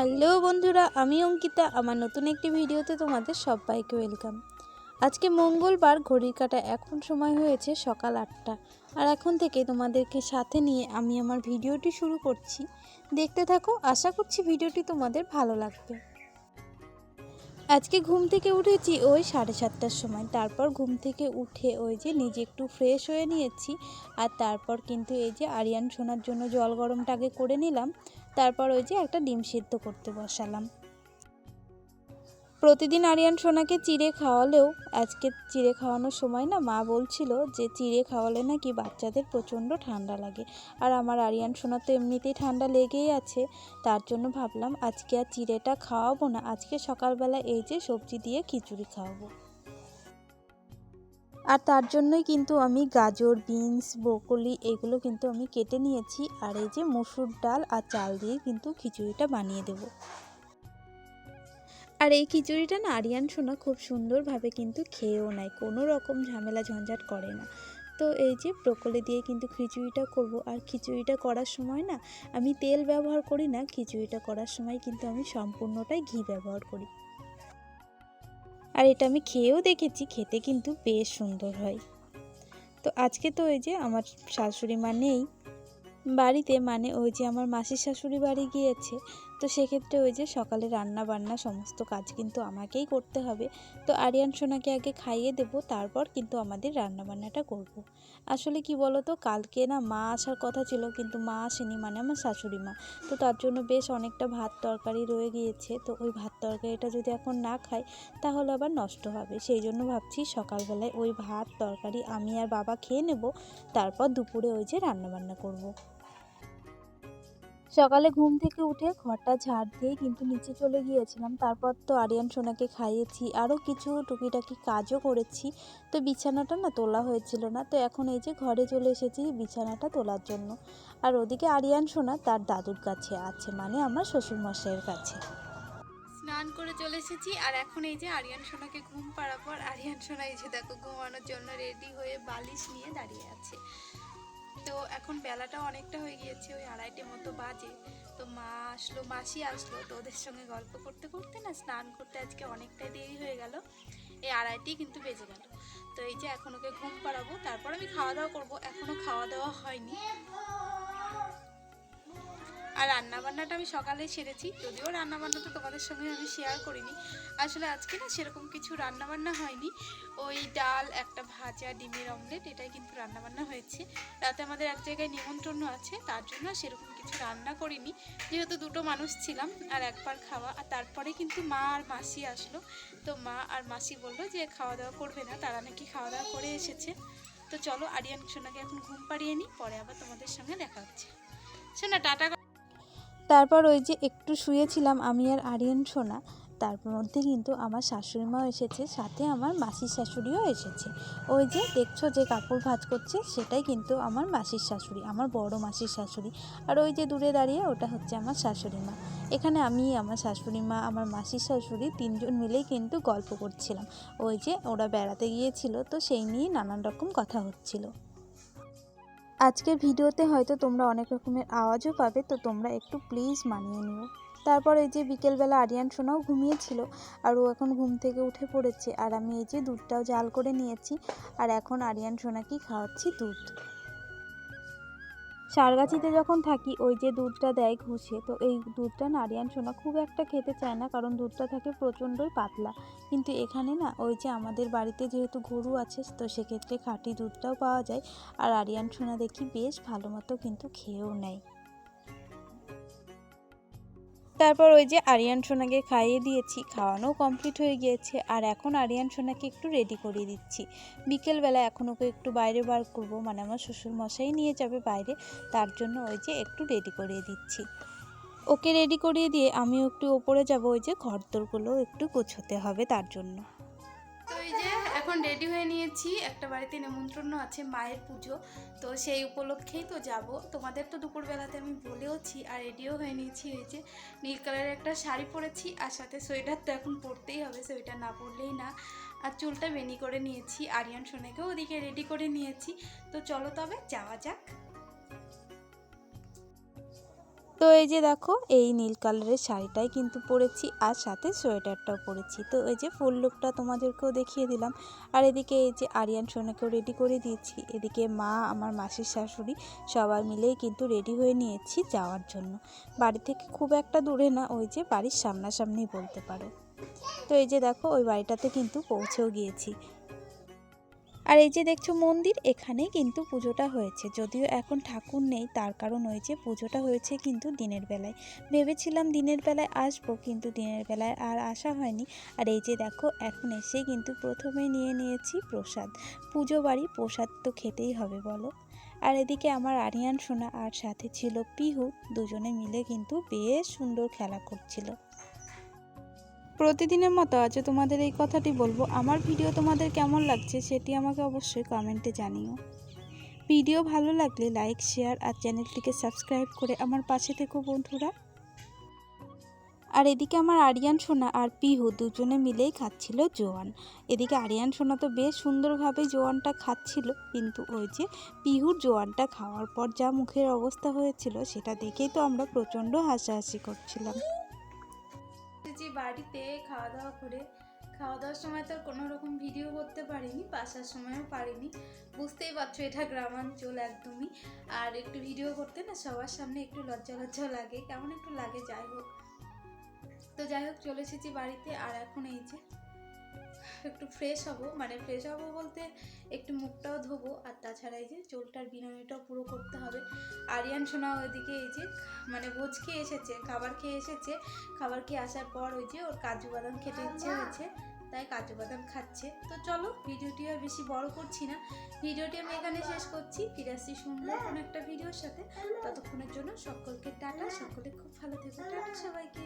Hello বন্ধুরা, আমি অঙ্কিতা। আমার নতুন একটি ভিডিওতে তোমাদের সবাইকে ওয়েলকাম। আজকে মঙ্গলবার, ঘড়ির কাটা এখন সময় হয়েছে সকাল আটটা। আর এখন থেকে তোমাদেরকে সাথে নিয়ে আমি আমার ভিডিওটি শুরু করছি। দেখতে থাকো, আশা করছি ভিডিওটি তোমাদের ভালো লাগবে। আজকে ঘুম থেকে উঠেছি ওই সাড়ে সাতটার সময়। তারপর ঘুম থেকে উঠে ওই যে নিজে একটু ফ্রেশ হয়ে নিয়েছি। আর তারপর কিন্তু এই যে আরিয়ান শোনার জন্য জল গরমটা আগে করে নিলাম। তারপর ওই যে একটা ডিম সিদ্ধ করতে বসালাম। প্রতিদিন আরিয়ান সোনাকে চিড়ে খাওয়ালেও, আজকে চিড়ে খাওয়ানোর সময় না মা বলছিল যে চিড়ে খাওয়ালে নাকি বাচ্চাদের প্রচণ্ড ঠান্ডা লাগে। আর আমার আরিয়ান সোনা তো এমনিতেই ঠান্ডা লেগেই আছে। তার জন্য ভাবলাম আজকে আর চিড়েটা খাওয়াবো না, আজকে সকালবেলা এই যে সবজি দিয়ে খিচুড়ি খাওয়াবো। আর তার জন্যই কিন্তু আমি গাজর, বিনস, ব্রোকলি এগুলো কিন্তু আমি কেটে নিয়েছি। আর এই যে মসুর ডাল আর চাল দিয়ে কিন্তু খিচুড়িটা বানিয়ে দেব। আর এই খিচুড়িটা না আরিয়ান সোনা খুব সুন্দরভাবে কিন্তু খেয়েও নেয়, কোনো রকম ঝামেলা ঝঞ্ঝাট করে না। তো এই যে ব্রোকলি দিয়ে কিন্তু খিচুড়িটা করব, আর খিচুড়িটা করার সময় না আমি তেল ব্যবহার করি না, খিচুড়িটা করার সময় কিন্তু আমি সম্পূর্ণটাই ঘি ব্যবহার করি। আর এটা আমি খেয়েও দেখেছি, খেতে কিন্তু বেশ সুন্দর হয়। তো আজকে তো ওই যে আমার শাশুড়ি মা নেই, বাড়িতে মানে ওই যে আমার মাসির শাশুড়ি বাড়ি গিয়েছে তো সেক্ষেত্রে ওই যে সকালে রান্না বান্না সমস্ত কাজ কিন্তু আমাকেই করতে হবে তো আরিয়ান সোনাকে আগে খাইয়ে দেব, তারপর কিন্তু আমাদের রান্না বান্নাটা করব। আসলে কি বলো তো কালকে না মা আসার কথা ছিল, কিন্তু মা আসেনি মানে আমার শাশুড়ি মা তো তার জন্য বেশ অনেকটা ভাত তরকারি রয়ে গিয়েছে তো ওই ভাত তরকারিটা যদি এখন না খাই, তাহলে আবার নষ্ট হবে সেই জন্য ভাবছি সকালবেলায় ওই ভাত তরকারি আমি আর বাবা খেয়ে নেব, তারপর দুপুরে ওই যে রান্নাবান্না করব। সকালে ঘুম থেকে উঠে ঘরটা ঝাড় দিয়ে কিন্তু নিচে চলে গিয়েছিলাম। তারপর তো আরিয়ান সোনাকে খাইয়েছি আরও কিছু টুকিটাকি কাজও করেছি। তো বিছানাটা না তোলা হয়েছিল না, তো এখন এই যে ঘরে চলে এসেছি বিছানাটা তোলার জন্য। আর ওদিকে আরিয়ান সোনা তার দাদুর কাছে আছে মানে আমার শ্বশুরমশাইয়ের কাছে। স্নান করে চলে এসেছি, আর এখন এই যে আরিয়ান সোনাকে ঘুম পাড়ার পর আরিয়ান সোনা এই যে দেখো ঘুমানোর জন্য রেডি হয়ে বালিশ নিয়ে দাঁড়িয়ে আছে। তো এখন বেলাটা অনেকটা হয়ে গিয়েছে, ওই আড়াইটে মতো বাজে। তো মা আসলো, মাসি আসলো, তো ওদের সঙ্গে গল্প করতে করতে না স্নান করতে আজকে অনেকটাই দেরি হয়ে গেল। এই আড়াইটি কিন্তু বেজে গেল। তো এই যে এখন ওকে ঘুম পাড়াবো, তারপর আমি খাওয়া দাওয়া করব। এখনও খাওয়া দাওয়া হয়নি। আর রান্না বান্নাটা আমি সকালে সেরেছি। যদিও রান্না বান্নাটা তোমাদের সঙ্গে আমি শেয়ার করিনি। আসলে আজকে না সেরকম কিছু রান্না বান্না হয়নি। ওই ডাল, একটা ভাজা, ডিমের অমলেট এটাই কিন্তু রান্না বান্না হয়েছে। রাতে আমাদের এক জায়গায় নিমন্ত্রণ আছে, তার জন্য সেরকম কিছু রান্না করিনি। যেহেতু দুটো মানুষ ছিলাম, আর একবার খাওয়া, আর তারপরে কিন্তু মা আর মাসি আসলো। তো মা আর মাসি বলল যে খাওয়া দাওয়া করবে না, তারা নাকি খাওয়া দাওয়া করে এসেছে। তো চলো, আরিয়ান সোনাকে এখন ঘুম পাড়িয়ে নিই, পরে আবার তোমাদের সঙ্গে দেখা হচ্ছে। শোনা, টাটা। তারপর ওই যে একটু শুয়েছিলাম আমি আর আরিয়ান সোনা। তার মধ্যে কিন্তু আমার শাশুড়ি মাও এসেছে, সাথে আমার মাসির শাশুড়িও এসেছে। ওই যে দেখছ যে কাপড় ভাজ করছে, সেটাই কিন্তু আমার মাসির শাশুড়ি, আমার বড় মাসির শাশুড়ি। আর ওই যে দূরে দাঁড়িয়ে ওটা হচ্ছে আমার শাশুড়ি মা এখানে আমি, আমার শাশুড়ি মা আমার মাসির শাশুড়ি তিনজন মিলেই কিন্তু গল্প করছিলাম। ওই যে ওরা বেড়াতে গিয়েছিল, তো সেই নিয়ে নানান রকম কথা হচ্ছিল। আজকের ভিডিওতে হয়তো তোমরা অনেক রকমের আওয়াজও পাবে, তো তোমরা একটু প্লিজ মানিয়ে নিও। তারপর এই যে বিকেলবেলা আরিয়ান সোনাও ঘুমিয়েছিল, আর ও এখন ঘুম থেকে উঠে পড়েছে, আর আমি এই যে দুধটাও জাল করে নিয়েছি, আর এখন আরিয়ান সোনাকেই খাওয়াচ্ছি দুধ। সারগাছিতে যখন থাকি, ওই যে দুধটা দেয় ঘুষে, তো এই দুধটা নারিয়ান সোনা খুব একটা খেতে চায় না, কারণ দুধটা থাকে প্রচণ্ডই পাতলা। কিন্তু এখানে না, ওই যে আমাদের বাড়িতে যেহেতু গরু আছে, তো সেক্ষেত্রে খাঁটি দুধটাও পাওয়া যায়। আর আরিয়ান সোনা দেখি বেশ ভালো মতো কিন্তু খেয়েও নেয়। তারপর ওই যে আরিয়ান সোনাকে খাইয়ে দিয়েছি খাওয়ানোও কমপ্লিট হয়ে গিয়েছে, আর এখন আরিয়ান সোনাকে একটু রেডি করিয়ে দিচ্ছি। বিকেলবেলা এখন ওকে একটু বাইরে বার করব মানে আমার শ্বশুর মশাই নিয়ে যাবে বাইরে, তার জন্য ওই যে একটু রেডি করিয়ে দিচ্ছি। ওকে রেডি করিয়ে দিয়ে আমিও একটু ওপরে যাব, ওই যে ঘরদোরগুলো একটু গোছাতে হবে তার জন্য। এই যে এখন রেডি হয়ে নিয়েছি। একটা বাড়িতে নেমন্ত্রণ আছে, মায়ের পুজো। তো সেই উপলক্ষেই তো যাব। তোমাদের তো দুপুরবেলাতে আমি বলেওছি আর রেডিও হয়ে নিয়েছি। এই যে নীল কালারের একটা শাড়ি পরেছি আর সাথে সোয়েটার তো এখন পরতেই হবে, সোয়েটার না পরলেই না। আর চুলটা বেনি করে নিয়েছি। আরিয়ান সোনাকেও ওদিকে রেডি করে নিয়েছি। তো চলো তবে যাওয়া যাক। তো এই যে দেখো, এই নীল কালারের শাড়িটাই কিন্তু পরেছি আর সাথে সোয়েটারটাও পরেছি। তো এই যে ফুল লুকটা তোমাদেরকেও দেখিয়ে দিলাম। আর এদিকে এই যে আরিয়ান সোনাকেও রেডি করে দিয়েছি। এদিকে মা, আমার মাসির শাশুড়ি সবাই মিলেই কিন্তু রেডি হয়ে নিয়েছি যাওয়ার জন্য। বাড়ি থেকে খুব একটা দূরে না, ওই যে বাড়ির সামনাসামনি বলতে পারো। তো এই যে দেখো, ওই বাড়িটাতে কিন্তু পৌঁছেও গিয়েছি। আর এই যে দেখছ মন্দির এখানে কিন্তু পুজোটা হয়েছে। যদিও এখন ঠাকুর নেই, তার কারণ ওই যে পুজোটা হয়েছে কিন্তু দিনের বেলায়। ভেবেছিলাম দিনের বেলায় আসব, কিন্তু দিনের বেলায় আর আসা হয়নি। আর এই যে দেখো, এখন এসে কিন্তু প্রথমে নিয়ে নিয়েছি প্রসাদ। পুজো বাড়ি, প্রসাদ তো খেতেই হবে, বলো। আর এদিকে আমার আরিয়ান, সোনা আর সাথে ছিল পিহু, দুজনে মিলে কিন্তু বেশ সুন্দর খেলা করছিল। প্রতিদিনের মতো আজও তোমাদের এই কথাটি বলব। আমার ভিডিও তোমাদের কেমন লাগছে সেটি আমাকে অবশ্যই কমেন্টে জানিও। ভিডিও ভালো লাগলে লাইক শেয়ার আর চ্যানেলটিকে সাবস্ক্রাইব করে আমার পাশে থেকো বন্ধুরা। আর এদিকে আমার আরিয়ান, সোনা আর পিহু দুজনে মিলেই খাচ্ছিল জোয়ান। এদিকে আরিয়ান, সোনা তো বেশ সুন্দরভাবে জোয়ানটা খাচ্ছিল, কিন্তু ওই যে পিহুর জোয়ানটা খাওয়ার পর যা মুখের অবস্থা হয়েছিল সেটা দেখেই তো আমরা প্রচণ্ড হাসাহাসি করছিলাম। যে বাড়িতে খাওয়া দাওয়া করে, খাওয়া দাওয়ার সময় তো কোনো রকম ভিডিও করতে পারিনি, বাসার সময়ও পারিনি। বুঝতেই পারছ এটা গ্রামাঞ্চল একদমই। আর একটু ভিডিও করতে না সবার সামনে একটু লজ্জা লজ্জা লাগে, কেমন একটু লাগে যাই হোক। তো যাই হোক, চলে এসেছি বাড়িতে, আর এখন এই যে একটু ফ্রেশ হব। মানে ফ্রেশ হব বলতে একটু মুখটাও ধোবো আর তাছাড়া এই যে চুলটার বিনয়টাও পুরো করতে হবে। আরিয়ান সোনা ওইদিকে এই যে মানে ভোজ খেয়ে এসেছে খাবার খেয়ে এসেছে। খাবার খেয়ে আসার পর ওই যে ওর কাজু বাদাম খেতে ইচ্ছে হয়েছে তাই কাজু বাদাম খাচ্ছে। তো চলো ভিডিওটি আর বেশি বড় করছি না। ভিডিওটি আমি এখানে শেষ করছি। ফিরে আসছি সুন্দর কোনো একটা ভিডিওর সাথে। ততক্ষণের জন্য সকলকে টাটা সকলে খুব ভালো থেকো। টাটা সবাইকে।